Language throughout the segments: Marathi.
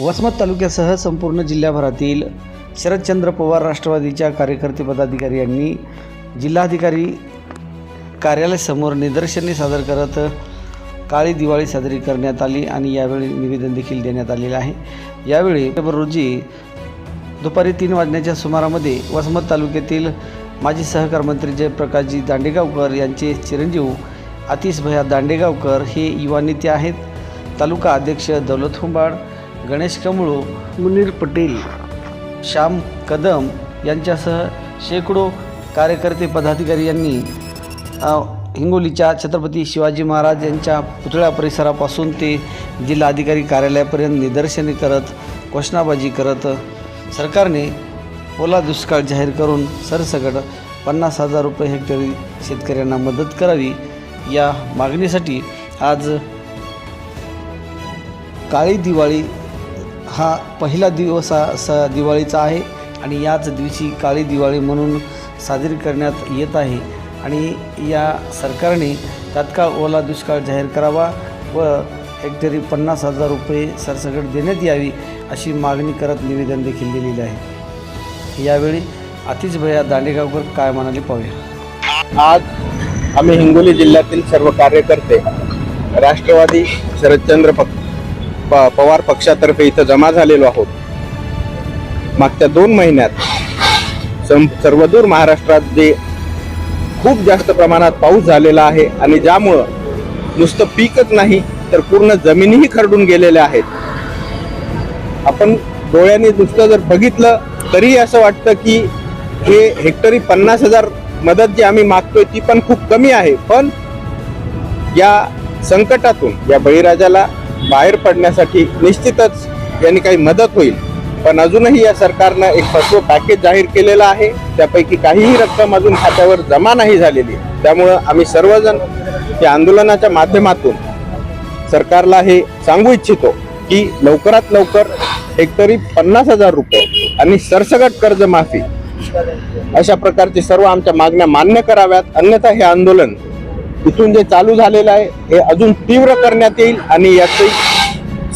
वसमत तालुक्यासह संपूर्ण जिल्ह्याभरातील शरदचंद्र पवार राष्ट्रवादीच्या कार्यकर्ते पदाधिकारी यांनी जिल्हाधिकारी कार्यालयासमोर निदर्शने सादर करत काळी दिवाळी साजरी करण्यात आली आणि यावेळी निवेदन देखील देण्यात आलेलं आहे. यावेळी रोजी दुपारी तीन वाजण्याच्या सुमारामध्ये वसमत तालुक्यातील माजी सहकार मंत्री जयप्रकाशजी दांडेगावकर यांचे चिरंजीव आतिश भया दांडेगावकर हे युवा नेते आहेत. तालुका अध्यक्ष दौलत हुंबाड गणेश कमळो मुनीर पटेल श्याम कदम यांच्यासह शेकडो कार्यकर्ते पदाधिकारी यांनी हिंगोलीच्या छत्रपती शिवाजी महाराज यांच्या पुतळ्या परिसरापासून ते जिल्हाधिकारी कार्यालयापर्यंत निदर्शने करत घोषणाबाजी करत सरकारने ओला दुष्काळ जाहीर करून सरसकट पन्नास हजार रुपये हेक्टरी शेतकऱ्यांना मदत करावी या मागणीसाठी आज काळी दिवाळी हा पहिला दिवस स दिवाळीचा आहे आणि याच दिवशी काळी दिवाळी म्हणून साजरी करण्यात येत आहे. आणि या सरकारने तात्काळ ओला दुष्काळ जाहीर करावा व हेक्टरी पन्नास हजार रुपये सरसकट देण्यात यावी अशी मागणी करत निवेदन देखील दिलेले आहे. यावेळी आतिश भैया दांडेगावकर काय म्हणाले पाहूया. आज आम्ही हिंगोली जिल्ह्यातील सर्व कार्यकर्ते राष्ट्रवादी शरदचंद्र पक्ष पवार पक्षातर्फे इथं जमा झालेलो आहोत. मागच्या दोन महिन्यात सर्वदूर महाराष्ट्रात जे खूप जास्त प्रमाणात पाऊस झालेला आहे आणि ज्यामुळं नुसतं पीकच नाही तर पूर्ण जमिनीही खरडून गेलेल्या आहेत. आपण डोळ्यांनी नुसतं जर बघितलं तरी असं वाटतं की हे हेक्टरी पन्नास हजार मदत जी आम्ही मागतोय ती पण खूप कमी आहे. पण या संकटातून या बळीराजाला बाहेर पडण्यासाठी निश्चितच यांनी काही मदत होईल. पण अजूनही या सरकारनं एक फसवं पॅकेज जाहीर केलेलं आहे. त्यापैकी काहीही रक्कम अजून खात्यावर जमा नाही झालेली त्यामुळं आम्ही सर्वजण या आंदोलनाच्या माध्यमातून सरकारला हे सांगू इच्छितो की लवकरात लवकर एकतरी पन्नास हजार रुपये आणि सरसगट कर्जमाफी अशा प्रकारची सर्व आमच्या मागण्या मान्य कराव्यात. अन्यथा हे आंदोलन इथून जे चालू झालेलं आहे हे अजून तीव्र करण्यात येईल आणि याचे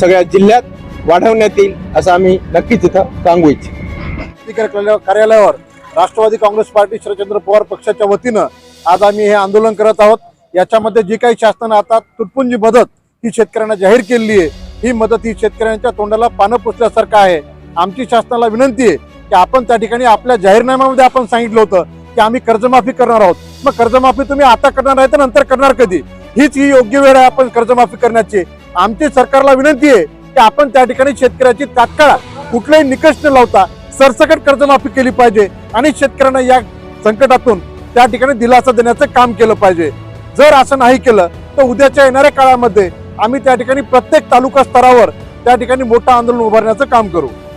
सगळ्या जिल्ह्यात वाढवण्यात येईल असं आम्ही नक्कीच इथं सांगू इच्छितो. कार्यालयावर राष्ट्रवादी काँग्रेस पार्टी शरदचंद्र पवार पक्षाच्या वतीनं आज आम्ही हे आंदोलन करत आहोत. याच्यामध्ये जी काही शासनानं आता तुटपुंजी मदत ही शेतकऱ्यांना जाहीर केलेली आहे. ही मदत ही शेतकऱ्यांच्या तोंडाला पानं पुसल्यासारखं आहे. आमची शासनाला विनंती आहे की आपण त्या ठिकाणी आपल्या जाहीरनाम्यामध्ये आपण सांगितलं होतं की आम्ही कर्जमाफी करणार आहोत. मग कर्जमाफी तुम्ही आता करणार आहे तर नंतर करणार कधी? हीच ही योग्य वेळ आहे आपण कर्जमाफी करण्याची. आमची सरकारला विनंती आहे की आपण त्या ठिकाणी शेतकऱ्याची तात्काळ कुठलाही निकष न लावता सरसकट कर्जमाफी केली पाहिजे आणि शेतकऱ्यांना या संकटातून त्या ठिकाणी दिलासा देण्याचं काम केलं पाहिजे. जर असं नाही केलं तर उद्याच्या येणाऱ्या काळामध्ये आम्ही त्या ठिकाणी प्रत्येक तालुका स्तरावर त्या ठिकाणी मोठं आंदोलन उभारण्याचं काम करू.